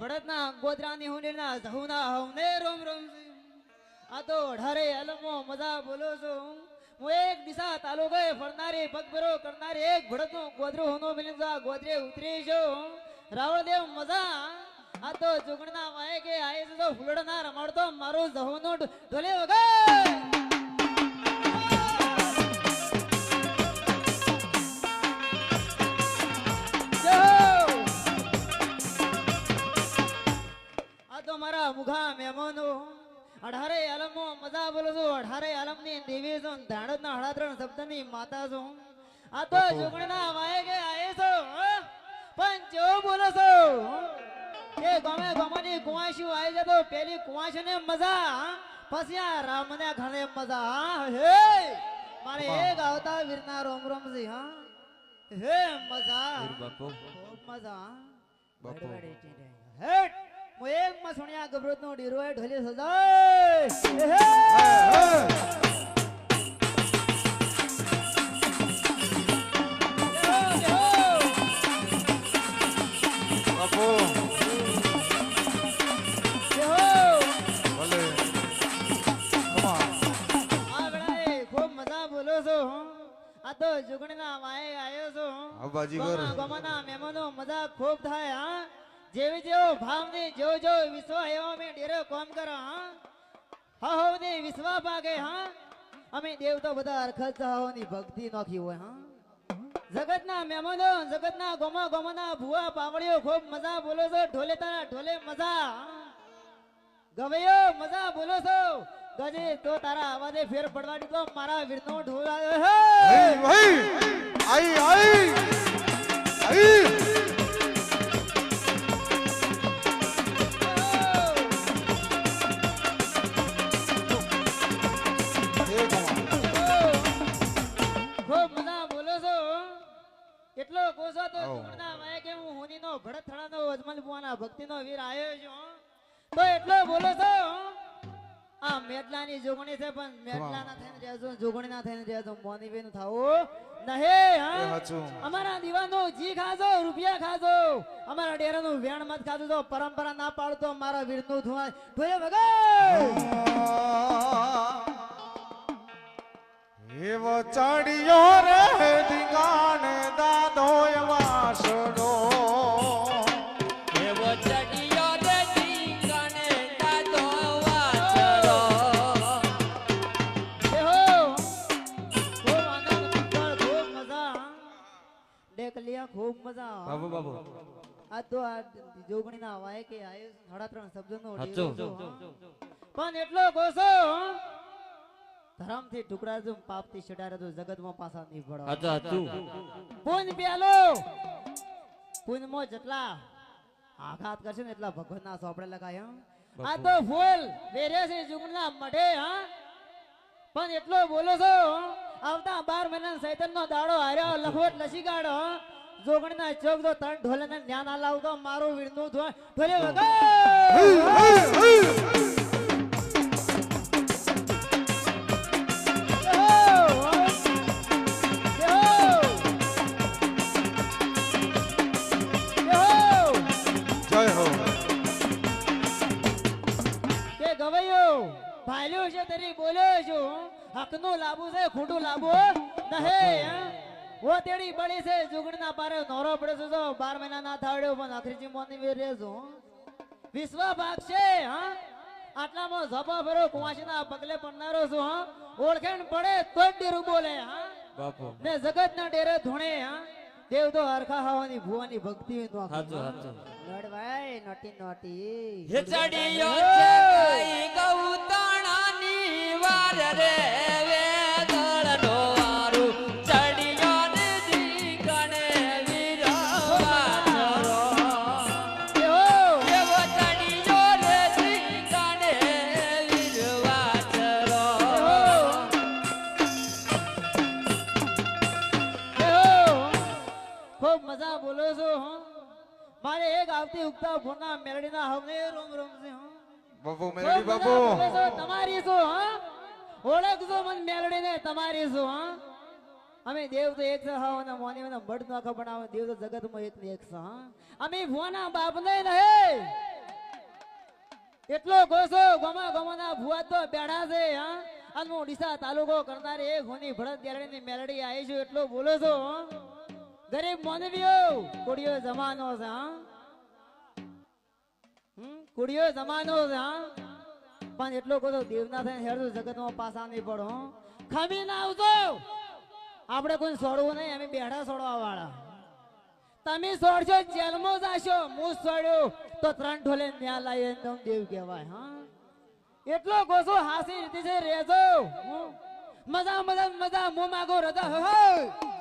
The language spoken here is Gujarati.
ભરતના ગોદરાની હુંડીના ધહુના હવને રોમ રોમ આ તો ઢારે અલમો મજા બોલો છું. હું એક દિશા તાલુકે ફરનારી પગભરો કરનારી એક ભડતનું ગોદરું હોનો મિલિંદ ગોદરે ઉતરી છું રાવળદેવ મજા. આ તો જુગણના માય કે આય તો ફૂલડના રમાડતો મારું જહુનું ઢોલે વગર આલમો બોલો છું અઢારે આલમની દેવી છું ધાણતના શબ્દની માતા છું. આ તો જુગણના વાય કે આયે છો પણ જો બોલો છો એ ગમે ગમની કુવાશી આવી જતો પેલી કુવાશ ને મજા પછી આ રામને ઘણે મજા હે? મારે એક આવતા વીરના રોમ રોમ છે હા? હે મજા. બાપુ. મજા બાપુ. હેટ! એક માં સુણ્યા ગભરોતનો નો એ ઢોલી સજાય. તો જુગણીના માએ આયો છો બાજીગર. મહેમાનો મજા ખૂબ થાય હા જેવી જેવો ભાવની જો જો વિશ્વ એવા મેં ડેરો કોમ કરો, હા? હા, હો, ને વિશ્વ પાકે હા? અમે દેવ તો બધા અરખતની ભક્તિ નોખી હોય, હા? જગતના મહેમાનો, જગતના ગોમા ગોમાના ભુવા પાવડીઓ ખૂબ મજા બોલો છો, ઢોલે તારા ઢોલે મજા ગવૈયો, મજા બોલો છો? ગજે, તો તારા અવાજે ફેર પડવાની તો મારા વીરનો ઢોલ આવ્યો હે, આઈ આઈ! એટલો ગોસો તો ઝુમડના વાય કે હું હોનીનો ભડત થડાનો અજમલ બુવાના ભક્તિનો વીર આવ્યો છું તો એટલો બોલો છો આ મેદલાની જોગણી છે પણ મેદલા ના થઈને રહેજો જોગણી ના થઈને રહેજો મોની બેન થાઓ. નહે અમારા દીવાનો જી ખાજો રૂપિયા ખાજો. અમારા ડેરાનું વેણ મત ખાજો તો પરંપરા ના પાડતો મારા વીરનું ધુઆ ધોયે વગર એવો ચડિયો રે દિગાન દાદો વાસડો એવો ચડિયો રે જીંગણે દાદો વાછડો. એ હો ખૂબ આનંદ મંગળ ખૂબ મજા. ડેકલિયા ખૂબ મજા. બાબુ બાબુ. આ તો આ જોગણીના વાય કે આયે સાડા ત્રણ શબ્દનો. પણ એટલો ગોસો ધરમથી ટુકડા જો પાપથી છડારે તો જગતમાં પાછા નહીં પડો અચ્છા તું પુન પ્યાલો. પુનમાં જેટલા આઘાત કરશે ને એટલા ભગવાનના સોપડે લગાય હં? આ તો ફૂલ વેરે છે જુગના મઢે હા. પણ એટલો બોલો છો આવતા બાર મહિના સૈતન નો દાડો હાર્યો લખવટ લસી ગાડો હં? જોગણીના ચોક તો ત્રણ ઢોલે ને જ્ઞાન આલાવતો મારું વીરનું ઢોલે વગર! હકનું લાભુ છે ખોટું લાભુ નહે ઓ તેડી બળી છે જુગડના પારે નોરો પડે છે તો બાર મહિના ના થાવડ્યો પણ આખરી મોની વેર રહેજો વિશ્વ ભાગ છે હા. આટલામાં ઝપા ફેરો કુવાસીના પગલે પડનારો છું હા. ઓળખેણ પડે તો જ ડેરું બોલે હા. બાપુ. ને જગતના ડેરે ધોણે હા. દેવ તો હરખા હવાની ભુવાની ભક્તિ નો હાચું, હાચું. નડવાય નોટી નોટી. હે! મજા બોલો છો હં? મારે એક આવતી ઉગતા ભોના મેરડીના હમને રોમ રોમ છે હં? બાપુ મેરડી બાપુ. બોલો છો, તમારી હા? ઓળખજો મન મેલડીને તમારી છો હા? અમે દેવ તો એક છે હા અને મોની મને બડ નો ખબર આવે દેવ તો જગતમાં એક ને એક છે હા? અમે ભુવાના બાપ ને નહીં એટલો ગોસો ગમા ગમાના ભુવા તો બેઠા છે હા? અને હું ડીસા તાલુકો કરનારી એક હોની ભરત દેરણીની મેલડી આવી છું એટલો બોલો છો હં? ગરીબ માનવીઓ કોડિયો જમાનો છે હા? હમ જમાનો છે હા? પણ એટલો બધો દેવના થઈને હેરતું જગતમાં પાસા નહીં પડો ખમી ના આવજો! આપણે કોઈ સોડવું નહીં અમે બેઠા સોડવા વાળા તમે સોડશો જેલમાં જાશો હું છોડ્યો તો ત્રણ ઢોલે ન્યા લાવીએ તમે દેવ કહેવાય હા? એટલો ગોસો હાસી રીતે છે રેજો મજા મજા મજા હું માગો રજા હો, હો!